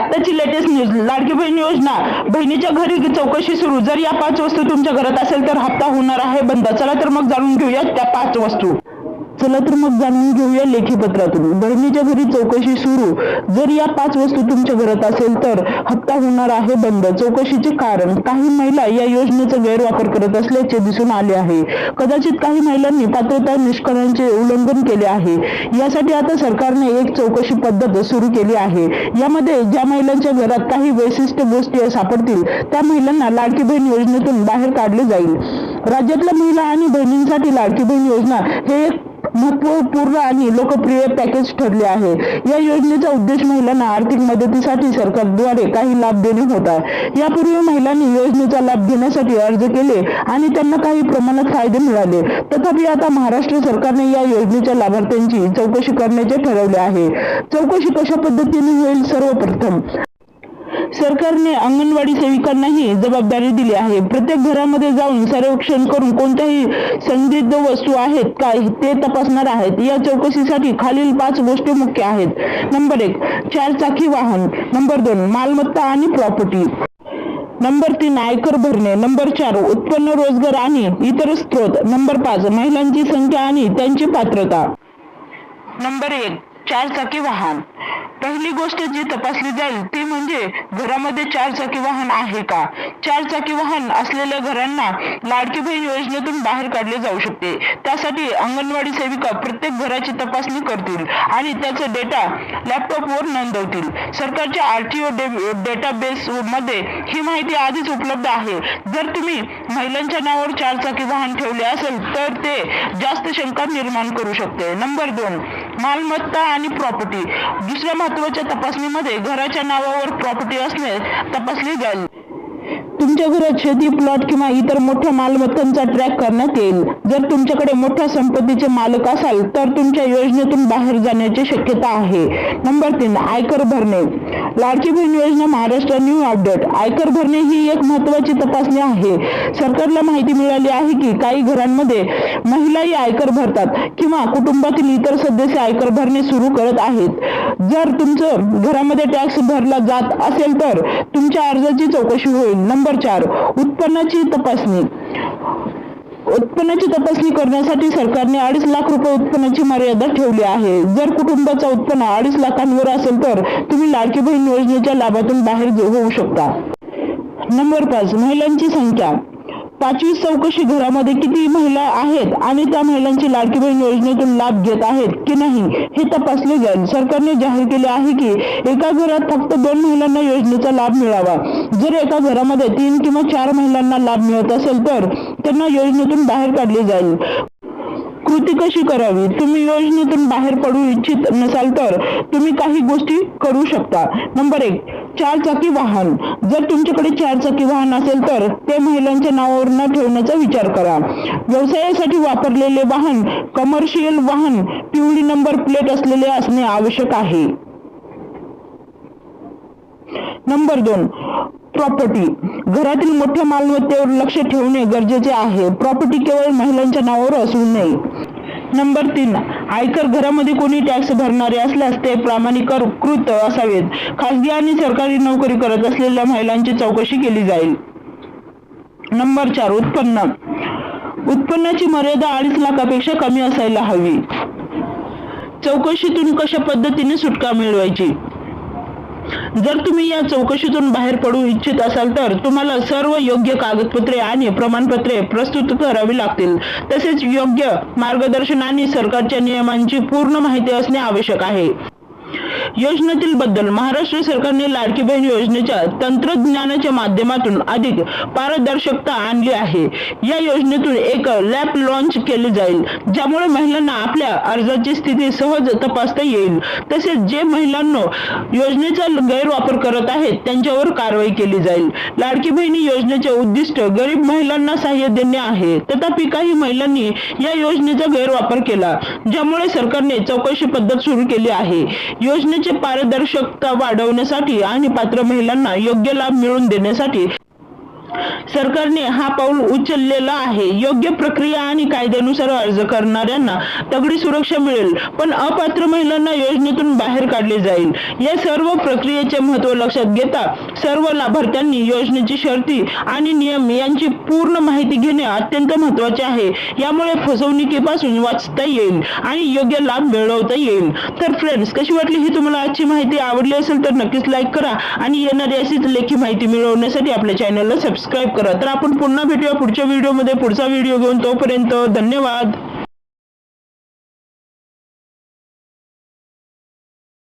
आत्ताची latest news Ladki Bahin योजना. बहिणीच्या घरी चौकशी सुरू. जर या पाच वस्तू तुमच्या घरात असेल तर हप्ता होणार आहे. बंद. चला तर मग जाणून घेऊया त्या पाच वस्तू. चला तर मग जाणून घेऊया लेखी पत्रातून बहिणीच्या घरी चौकशी सुरू. जर या पाच वस्तू तुमच्या घरात असेल तर हप्ता होणार आहे बंद. चौकशीचे कारण काही महिला या योजनेचा गैरवापर करत असल्याचे दिसून आले आहे. कदाचित काही महिलांनी पात्रता निष्कर्षांचे उल्लंघन केले आहे. यासाठी आता सरकारने एक चौकशी पद्धत सुरू केली आहे. यामध्ये ज्या महिलांच्या घरात काही वैशिष्ट्य गोष्टी सापडतील त्या महिलांना लाडकी बहीण योजनेतून बाहेर काढले जाईल. राज्यातल्या महिला आणि बहिणींसाठी लाडकी बहीण योजना हे एक महत्त्वपूर्ण आणि लोकप्रिय पॅकेज ठरले आहे. या योजनेचा उद्देश महिलांना आर्थिक मदतीसाठी सरकारद्वारे काही लाभ देणे होता यापूर्वी महिलांनी योजनेचा लाभ घेण्यासाठी अर्ज केले आणि त्यांना काही प्रमाणात फायदे मिळाले. तथापि आता महाराष्ट्र सरकारने या योजनेच्या लाभार्थ्यांची चौकशी करण्याचे ठरवले आहे. चौकशी कशा पद्धतीने होईल सर्वप्रथम? सरकारने अंगणवाडी सेविकांनाही जबाबदारी दिली आहे. प्रत्येक घरामध्ये जाऊन सर्वेक्षण करून कोणत्याही संदिग्ध वस्तू आहेत का ते तपासणार आहेत. या चौकशीसाठी खालील पाच गोष्टी मुख्य आहेत. नंबर एक चार चाकी वाहन. नंबर दोन मालमत्ता आणि प्रॉपर्टी. नंबर तीन आयकर भरणे. नंबर चार उत्पन्न रोजगार आणि इतर स्त्रोत नंबर पाच महिलांची संख्या आणि त्यांची पात्रता. नंबर एक चार चाकी वाहन. पहिली गोष्ट जी तपासली जाईल ती म्हणजे घरामध्ये चार चाकी वाहन आहे का? चार चाकी वाहन असलेल्या घरांना लाडकी बहीण योजनेतून बाहेर काढले जाऊ शकते. त्यासाठी अंगणवाडी सेविका प्रत्येक घराची तपासणी करतील आणि त्याचा डेटा लॅपटॉपवर नोंदवतील. सरकारच्या आरटीओ डेटाबेस मध्ये ही माहिती आधीच उपलब्ध आहे. जर तुम्ही महिलांच्या नावावर चार चाकी वाहन ठेवले असेल तर ते जास्त शंका निर्माण करू शकते. नंबर दोन मालमत्ता आणि प्रॉपर्टी दुसऱ्या महत्त्वाच्या तपासणीमध्ये घराच्या नावावर प्रॉपर्टी असणे तपासली जाईल. तुमच्या घरात शेती प्लॉट किंवा इतर मोठ्या मालमत्तांचा ट्रॅक करण्यात येईल. जर तुमच्याकडे मोठ्या संपत्तीचे मालक असाल तर तुमच्या योजनेतून बाहेर जाण्याची शक्यता आहे. नंबर तीन आयकर भरणे. लाडकी बहीण योजना महाराष्ट्र न्यू अपडेट आयकर भरणे ही एक महत्वाची तपासणी आहे. सरकारला माहिती मिळाली आहे की काही घरांमध्ये महिलाही आयकर भरतात किंवा कुटुंबातील इतर सदस्य आयकर भरणे सुरू करत आहेत. जर तुमचं घरामध्ये टॅक्स भरला जात असेल तर तुमच्या अर्जाची चौकशी होईल. नंबर चार. उत्पन्नाची तपासणी. उत्पन्नाची तपासणी करण्यासाठी सरकारने अडीच लाख रुपये उत्पन्नाची मर्यादा ठेवली आहे. जर कुटुंबाचा उत्पन्न अडीच लाखांवर असेल तर तुम्ही लाडकी बहीण योजनेच्या लाभातून बाहेर होऊ शकता. नंबर पाच. महिलांची संख्या. पाचवी चौकशी घरामध्ये किती महिला आहेत आणि त्या महिलांची लाडकी बहीण योजनेतून लाभ घेत आहेत की नाही हे तपासले जाईल. सरकारने जाहीर केले आहे की एका घरात फक्त दोन महिलांना योजनेचा लाभ मिळावा. जर एका घरामध्ये तीन किंवा चार महिलांना लाभ मिळत असेल तर त्यांना योजनेतून बाहेर काढले जाईल. कृती कशी करावी? तुम्ही योजनेतून बाहेर पडू इच्छित नसाल तर तुम्ही काही गोष्टी करू शकता. नंबर एक चार चाकी वाहन. जर तुमच्याकडे चार चाकी वाहन असेल तर ते महिलांच्या नावावर न ठेवण्याचा विचार करा. व्यवसायासाठी वापरलेले वाहन कमर्शियल वाहन पिवळी नंबर प्लेट असलेले असणे आवश्यक आहे. नंबर दोन प्रॉपर्टी घरातील मोठ्या मालमत्तेवर लक्ष ठेवणे गरजेचे आहे. प्रॉपर्टी केवळ महिलांच्या नावावर असू नये. नंबर तीन आयकर घरामध्ये कोणी टॅक्स भरणारे असल्यास ते प्रामाणिककृत असावेत. खासगी आणि सरकारी नोकरी करत असलेल्या महिलांची चौकशी केली जाईल. नंबर चार उत्पन्न. उत्पन्नाची मर्यादा अडीच लाखापेक्षा कमी असायला हवी. चौकशीतून कशा पद्धतीने सुटका मिळवायची? जर तुम्ही या चौकशीतून बाहेर पडू इच्छित असाल तर तुम्हाला सर्व योग्य कागदपत्रे आणि प्रमाणपत्रे प्रस्तुत करावी लागतील. तसेच योग्य मार्गदर्शन आणि सरकारच्या नियमांची पूर्ण माहिती असणे आवश्यक आहे. योजनेतील बद्दल महाराष्ट्र सरकारने लाडकी बहीण योजनेच्या तंत्रज्ञानाच्या माध्यमातून अधिक पारदर्शकता आणली आहे. या योजनेतून एक लॅब लॉन्च केले जाईल ज्यामुळे महिलांना आपल्या अर्जाची स्थिती सहज तपासता येईल. तसेच जे महिलांना योजनेचा गैरवापर करत आहेत त्यांच्यावर कारवाई केली जाईल. लाडकी बहिणी योजनेचे उद्दिष्ट गरीब महिलांना सहाय्य देणे आहे. तथापि काही महिलांनी या योजनेचा गैरवापर केला ज्यामुळे सरकारने चौकशी पद्धत सुरू केली आहे. योजने योजनेची पारदर्शकता वाढवण्यासाठी आणि पात्र महिलांना योग्य लाभ मिळवून देण्यासाठी सरकारने हा पाऊल उचललेला आहे. योग्य प्रक्रिया आणि कायद्यानुसार अर्ज करणाऱ्यांना तगडी सुरक्षा मिळेल पण अपात्र महिलांना योजनेतून बाहेर काढले जाईल. या सर्व प्रक्रियेचे महत्त्व लक्षात घेता सर्व लाभार्थ्यांनी योजनेची शर्ती आणि नियम यांची पूर्ण माहिती घेणे अत्यंत महत्त्वाचे आहे. यामुळे फसवणुकीपासून वाचता येईल आणि योग्य लाभ मिळवता येईल. तर फ्रेंड्स कशी वाटली ही तुम्हाला आजची माहिती? आवडली असेल तर नक्कीच लाईक करा आणि येणारी अशीच लेखी माहिती मिळवण्यासाठी आपल्या चॅनलला सबस्क्राईब करा. तर आपण पुन्हा भेटूया पुढच्या व्हिडिओमध्ये पुढचा व्हिडिओ घेऊन तोपर्यंत धन्यवाद.